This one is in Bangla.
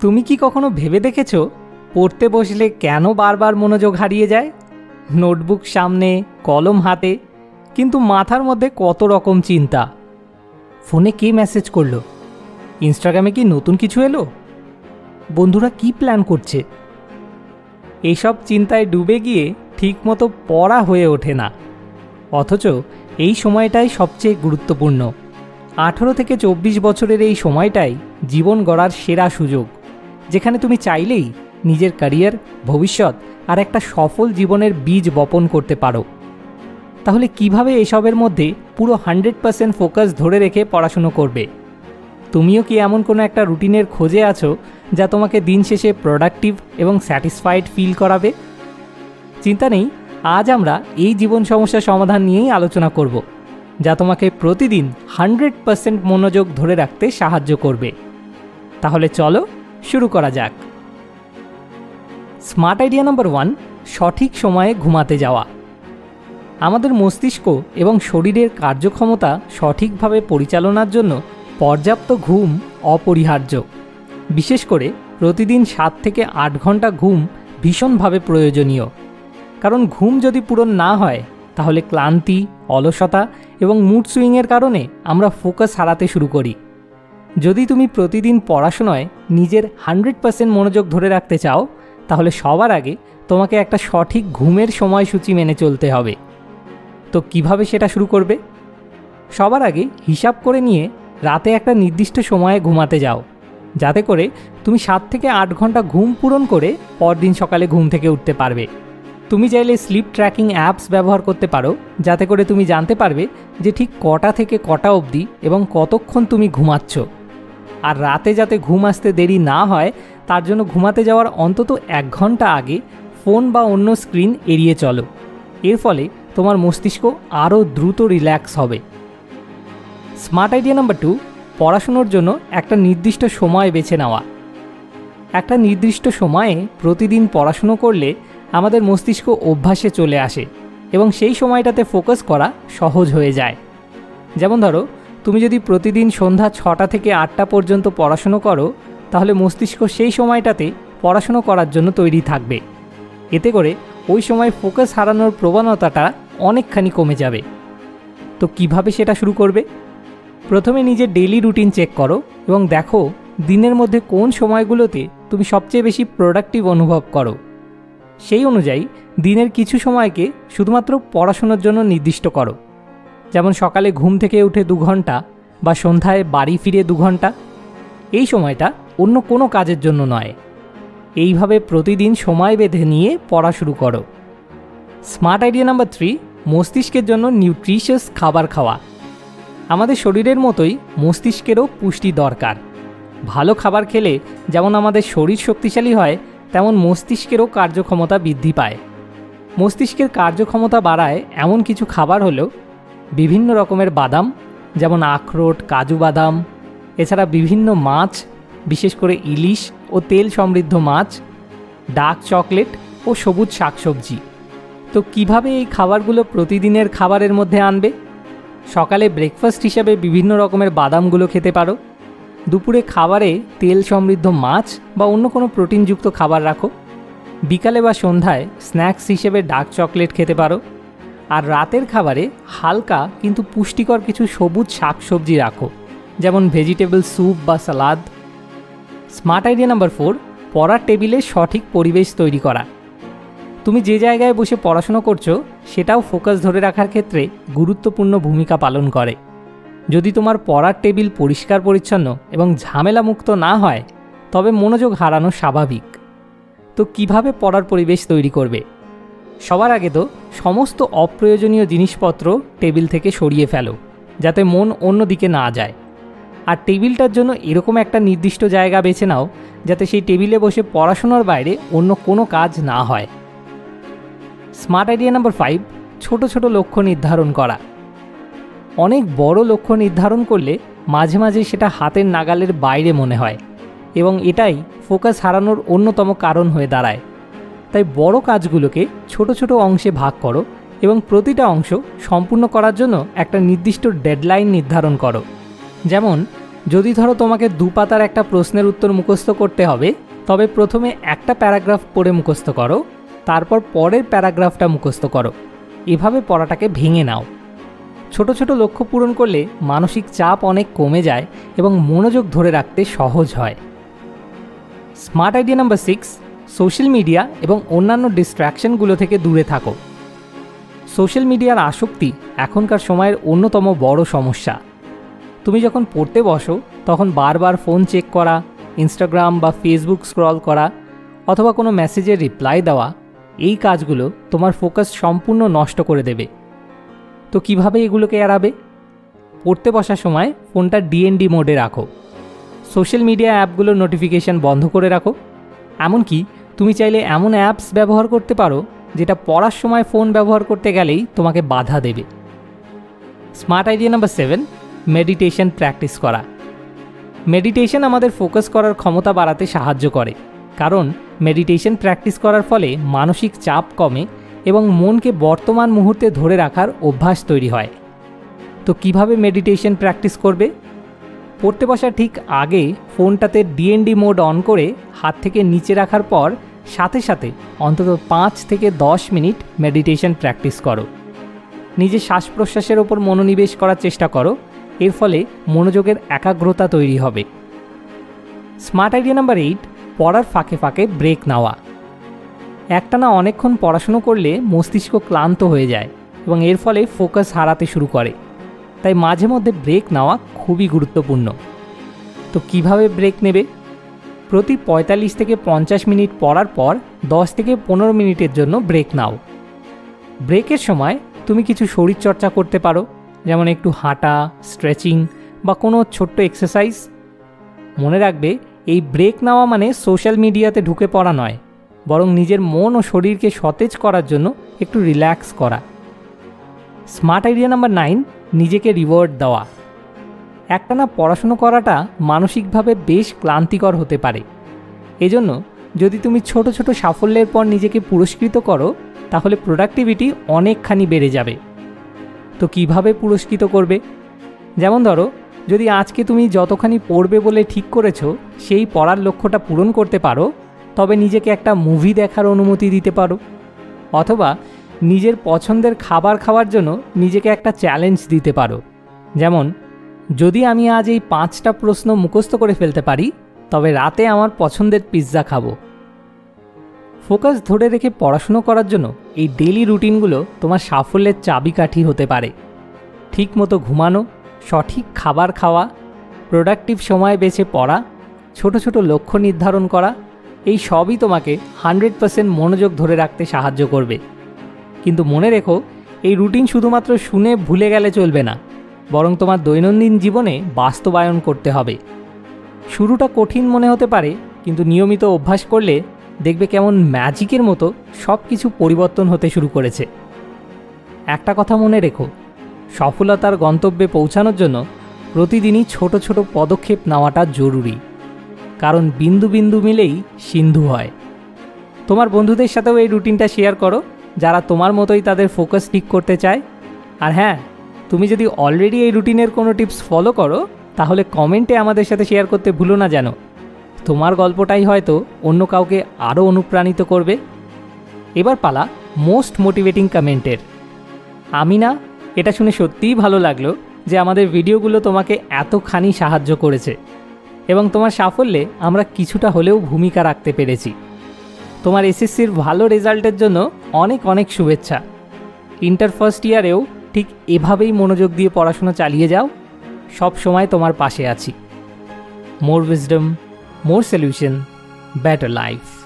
তুমি কি কখনো ভেবে দেখেছ পড়তে বসলে কেন বারবার মনোযোগ হারিয়ে যায়? নোটবুক সামনে, কলম হাতে, কিন্তু মাথার মধ্যে কত রকম চিন্তা। ফোনে কে মেসেজ করল? ইনস্টাগ্রামে কি নতুন কিছু এলো? বন্ধুরা কি প্ল্যান করছে? এইসব চিন্তায় ডুবে গিয়ে ঠিকমতো পড়া হয়ে ওঠে না। অথচ এই সময়টাই সবচেয়ে গুরুত্বপূর্ণ। আঠেরো থেকে চব্বিশ বছরের এই সময়টাই জীবন গড়ার সেরা সুযোগ। যেখানে তুমি চাইলেই নিজের ক্যারিয়ার ভবিষ্যৎ আর একটা সফল জীবনের বীজ বপন করতে পারো। তাহলে কীভাবে এসবের মধ্যে পুরো হান্ড্রেড পার্সেন্ট ফোকাস ধরে রেখে পড়াশুনো করবে? তুমিও কি এমন কোনো একটা রুটিনের খোঁজে আছো যা তোমাকে দিন শেষে প্রোডাক্টিভ এবং স্যাটিসফাইড ফিল করাবে? চিন্তা নেই, আজ আমরা এই জীবন সমস্যার সমাধান নিয়েই আলোচনা করব, যা তোমাকে প্রতিদিন হান্ড্রেড পার্সেন্ট মনোযোগ ধরে রাখতে সাহায্য করবে। তাহলে চলো শুরু করা যাক। স্মার্ট আইডিয়া নাম্বার ওয়ান, সঠিক সময়ে ঘুমাতে যাওয়া। আমাদের মস্তিষ্ক এবং শরীরের কার্যক্ষমতা সঠিকভাবে পরিচালনার জন্য পর্যাপ্ত ঘুম অপরিহার্য। বিশেষ করে প্রতিদিন সাত থেকে আট ঘণ্টা ঘুম ভীষণভাবে প্রয়োজনীয়। কারণ ঘুম যদি পূরণ না হয়, তাহলে ক্লান্তি, অলসতা এবং মুড সুইংয়ের কারণে আমরা ফোকাস হারাতে শুরু করি। যদি তুমি প্রতিদিন পড়াশোনায় নিজের হান্ড্রেড পার্সেন্ট মনোযোগ ধরে রাখতে চাও, তাহলে সবার আগে তোমাকে একটা সঠিক ঘুমের সময়সূচি মেনে চলতে হবে। তো কীভাবে সেটা শুরু করবে? সবার আগে হিসাব করে নিয়ে রাতে একটা নির্দিষ্ট সময়ে ঘুমাতে যাও। যাতে করে তুমি সাত থেকে আট ঘণ্টা ঘুম পূরণ করে পরদিন সকালে ঘুম থেকে উঠতে পারবে। তুমি চাইলে স্লিপ ট্র্যাকিং অ্যাপস ব্যবহার করতে পারো, যাতে করে তুমি জানতে পারবে যে ঠিক কটা থেকে কটা অবধি এবং কতক্ষণ তুমি ঘুমাচ্ছ। আর রাতে যাতে ঘুম আসতে দেরি না হয়, তার জন্য ঘুমাতে যাওয়ার অন্তত এক ঘণ্টা আগে ফোন বা অন্য স্ক্রিন এড়িয়ে চলো। এর ফলে তোমার মস্তিষ্ক আরও দ্রুত রিল্যাক্স হবে। স্মার্ট আইডিয়া নাম্বার টু, পড়াশুনোর জন্য একটা নির্দিষ্ট সময় বেছে নেওয়া। একটা নির্দিষ্ট সময়ে প্রতিদিন পড়াশুনো করলে আমাদের মস্তিষ্ক অভ্যাসে চলে আসে এবং সেই সময়টাতে ফোকাস করা সহজ হয়ে যায়। যেমন ধরো তুমি যদি প্রতিদিন সন্ধ্যা ছটা থেকে আটটা পর্যন্ত পড়াশুনো করো, তাহলে মস্তিষ্ক সেই সময়টাতে পড়াশুনো করার জন্য তৈরি থাকবে। এতে করে ওই সময় ফোকাস হারানোর প্রবণতাটা অনেকখানি কমে যাবে। তো কীভাবে সেটা শুরু করবে? প্রথমে নিজের ডেলি রুটিন চেক করো এবং দেখো দিনের মধ্যে কোন সময়গুলোতে তুমি সবচেয়ে বেশি প্রোডাক্টিভ অনুভব করো। সেই অনুযায়ী দিনের কিছু সময়কে শুধুমাত্র পড়াশোনার জন্য নির্দিষ্ট করো। যেমন সকালে ঘুম থেকে উঠে দু ঘণ্টা বা সন্ধ্যায় বাড়ি ফিরে দু ঘণ্টা, এই সময়টা অন্য কোনো কাজের জন্য নয়। এইভাবে প্রতিদিন সময় বেঁধে নিয়ে পড়া শুরু করো। স্মার্ট আইডিয়া নাম্বার থ্রি, মস্তিষ্কের জন্য নিউট্রিশিয়াস খাবার খাওয়া। আমাদের শরীরের মতোই মস্তিষ্কেরও পুষ্টি দরকার। ভালো খাবার খেলে যেমন আমাদের শরীর শক্তিশালী হয়, তেমন মস্তিষ্কেরও কার্যক্ষমতা বৃদ্ধি পায়। মস্তিষ্কের কার্যক্ষমতা বাড়ায় এমন কিছু খাবার হলো বিভিন্ন রকমের বাদাম, যেমন আখরোট, কাজু বাদাম, এছাড়া বিভিন্ন মাছ, বিশেষ করে ইলিশ ও তেল সমৃদ্ধ মাছ, ডার্ক চকলেট ও সবুজ শাকসবজি। তো কীভাবে এই খাবারগুলো প্রতিদিনের খাবারের মধ্যে আনবে? সকালে ব্রেকফাস্ট হিসাবে বিভিন্ন রকমের বাদামগুলো খেতে পারো। দুপুরে খাবারে তেল সমৃদ্ধ মাছ বা অন্য কোনো প্রোটিনযুক্ত খাবার রাখো। বিকালে বা সন্ধ্যায় স্ন্যাক্স হিসেবে ডার্ক চকলেট খেতে পারো। আর রাতের খাবারে হালকা কিন্তু পুষ্টিকর কিছু সবুজ শাকসবজি রাখো, যেমন ভেজিটেবল স্যুপ বা salad smart idea number four পড়ার টেবিলে সঠিক পরিবেশ তৈরি করা। তুমি যে জায়গায় বসে পড়াশোনা করছ, সেটাও ফোকাস ধরে রাখার ক্ষেত্রে গুরুত্বপূর্ণ ভূমিকা পালন করে। যদি তোমার পড়ার টেবিল পরিষ্কার পরিচ্ছন্ন এবং ঝামেলামুক্ত না হয়, তবে মনোযোগ হারানো স্বাভাবিক। তো কীভাবে পড়ার পরিবেশ তৈরি করবে? সবার আগে তো সমস্ত অপ্রয়োজনীয় জিনিসপত্র টেবিল থেকে সরিয়ে ফেলো, যাতে মন অন্য দিকে না যায়। আর টেবিলটার জন্য এরকম একটা নির্দিষ্ট জায়গা বেছে নাও, যাতে সেই টেবিলে বসে পড়াশোনার বাইরে অন্য কোনো কাজ না হয়। স্মার্ট আইডিয়া নাম্বার ফাইভ, ছোট ছোট লক্ষ্য নির্ধারণ করা। অনেক বড় লক্ষ্য নির্ধারণ করলে মাঝে মাঝে সেটা হাতের নাগালের বাইরে মনে হয়, এবং এটাই ফোকাস হারানোর অন্যতম কারণ হয়ে দাঁড়ায়। তাই বড় কাজগুলোকে ছোট ছোট অংশে ভাগ করো এবং প্রতিটা অংশ সম্পূর্ণ করার জন্য একটা নির্দিষ্ট ডেডলাইন নির্ধারণ করো। যেমন, যদি ধরো তোমাকে দু পাতার একটা প্রশ্নের উত্তর মুখস্থ করতে হবে, তবে প্রথমে একটা প্যারাগ্রাফ পড়ে মুখস্থ করো, তারপর পরের প্যারাগ্রাফটা মুখস্থ করো। এভাবে পড়াটাকে ভেঙে নাও। ছোট ছোট লক্ষ্য পূরণ করলে মানসিক চাপ অনেক কমে যায় এবং মনোযোগ ধরে রাখতে সহজ হয়। Smart idea number six social media এবং অন্যান্য ডিস্ট্র্যাকশনগুলো থেকে দূরে থাকো। সোশ্যাল মিডিয়ার আসক্তি এখনকার সময়ের অন্যতম বড় সমস্যা। তুমি যখন পড়তে বসো, তখন বারবার ফোন চেক করা ইনস্টাগ্রাম বা ফেসবুক স্ক্রল করা, অথবা কোনো মেসেজের রিপ্লাই দেওয়া, এই কাজগুলো তোমার ফোকাস সম্পূর্ণ নষ্ট করে দেবে। তো কীভাবে এগুলোকে এড়াবে? পড়তে বসার সময় ফোনটা ডিএনডি মোডে রাখো। সোশ্যাল মিডিয়া অ্যাপগুলোর নোটিফিকেশান বন্ধ করে রাখো। এমনকি তুমি চাইলে এমন অ্যাপস ব্যবহার করতে পারো, যেটা পড়ার সময় ফোন ব্যবহার করতে গেলেই তোমাকে বাধা দেবে। Smart idea number seven meditation practice করা। মেডিটেশন আমাদের ফোকাস করার ক্ষমতা বাড়াতে সাহায্য করে, কারণ মেডিটেশন প্র্যাকটিস করার ফলে মানসিক চাপ কমে এবং মনকে বর্তমান মুহূর্তে ধরে রাখার অভ্যাস তৈরি হয়। তো কীভাবে মেডিটেশন প্র্যাকটিস করবে? পড়তে বসার ঠিক আগে ফোনটাতে ডিএনডি মোড অন করে হাত থেকে নিচে রাখার পর সাথে সাথে অন্তত পাঁচ থেকে দশ মিনিট মেডিটেশন প্র্যাকটিস করো। নিজের শ্বাস প্রশ্বাসের ওপর মনোনিবেশ করার চেষ্টা করো, এর ফলে মনোযোগের একাগ্রতা তৈরি হবে। স্মার্ট আইডিয়া নাম্বার এইট পড়ার ফাঁকে ফাঁকে ব্রেক নেওয়া। একটানা অনেকক্ষণ পড়াশুনো করলে মস্তিষ্ক ক্লান্ত হয়ে যায় এবং এর ফলে ফোকাস হারাতে শুরু করে। তাই মাঝে মধ্যে ব্রেক নেওয়া খুবই গুরুত্বপূর্ণ। তো কীভাবে ব্রেক নেবে? প্রতি পঁয়তাল্লিশ থেকে পঞ্চাশ মিনিট পড়ার পর দশ থেকে পনেরো মিনিটের জন্য ব্রেক নাও। ব্রেকের সময় তুমি কিছু শরীরচর্চা করতে পারো, যেমন একটু হাঁটা, স্ট্রেচিং বা কোনো ছোট্ট এক্সারসাইজ মনে রাখবে, এই ব্রেক নেওয়া মানে সোশ্যাল মিডিয়াতে ঢুকে পড়া নয়, বরং নিজের মন ও শরীরকে সতেজ করার জন্য একটু রিল্যাক্স করা। স্মার্ট আইডিয়া নাম্বার নাইন, নিজেকে রিওয়ার্ড দেওয়া। একটানা পড়াশুনো করাটা মানসিকভাবে বেশ ক্লান্তিকর হতে পারে। এজন্য যদি তুমি ছোট ছোট সাফল্যের পর নিজেকে পুরস্কৃত করো, তাহলে প্রোডাক্টিভিটি অনেকখানি বেড়ে যাবে। তো কীভাবে পুরস্কৃত করবে? যেমন ধরো, যদি আজকে তুমি যতখানি পড়বে বলে ঠিক করেছ, সেই পড়ার লক্ষ্যটা পূরণ করতে পারো, তবে নিজেকে একটা মুভি দেখার অনুমতি দিতে পারো। অথবা নিজের পছন্দের খাবার খাওয়ার জন্য নিজেকে একটা চ্যালেঞ্জ দিতে পারো। যেমন যদি আমি আজ এই পাঁচটা প্রশ্ন মুখস্থ করে ফেলতে পারি, তবে রাতে আমার পছন্দের পিৎজা খাব। ফোকাস ধরে রেখে পড়াশুনো করার জন্য এই ডেলি রুটিনগুলো তোমার সাফল্যের চাবিকাঠি হতে পারে। ঠিক মতো ঘুমানো, সঠিক খাবার খাওয়া প্রোডাক্টিভ সময় বেছে পড়া, ছোট ছোট লক্ষ্য নির্ধারণ করা, এই সবই তোমাকে হান্ড্রেড পার্সেন্ট মনোযোগ ধরে রাখতে সাহায্য করবে। কিন্তু মনে রেখো, এই রুটিন শুধুমাত্র শুনে ভুলে গেলে চলবে না। বরং তোমার দৈনন্দিন জীবনে বাস্তবায়ন করতে হবে। শুরুটা কঠিন মনে হতে পারে, কিন্তু নিয়মিত অভ্যাস করলে দেখবে কেমন ম্যাজিকের মতো সব কিছু পরিবর্তন হতে শুরু করেছে। একটা কথা মনে রেখো, সফলতার গন্তব্যে পৌঁছানোর জন্য প্রতিদিনই ছোট ছোট পদক্ষেপ নেওয়াটা জরুরি, কারণ বিন্দু বিন্দু মিলেই সিন্ধু হয়। তোমার বন্ধুদের সাথেও এই রুটিনটা শেয়ার করো, যারা তোমার মতোই তাদের ফোকাস ঠিক করতে চায়। আর হ্যাঁ তুমি যদি অলরেডি এই রুটিনের কোনো টিপস ফলো করো, তাহলে কমেন্টে আমাদের সাথে শেয়ার করতে ভুলো না যেন তোমার গল্পটাই হয়তো অন্য কাউকে আরও অনুপ্রাণিত করবে। এবার পালা মোস্ট মোটিভেটিং কমেন্টের আমি না এটা শুনে সত্যিই ভালো লাগল যে আমাদের ভিডিওগুলো তোমাকে এতখানি সাহায্য করেছে এবং তোমার সাফল্যে আমরা কিছুটা হলেও ভূমিকা রাখতে পেরেছি। তোমার এসএসসির ভালো রেজাল্টের জন্য অনেক অনেক শুভেচ্ছা। ইন্টার ফার্স্ট ইয়ারেও ঠিক এভাবেই মনোযোগ দিয়ে পড়াশোনা চালিয়ে যাও। সব সময় তোমার পাশে আছি। More wisdom more solution better life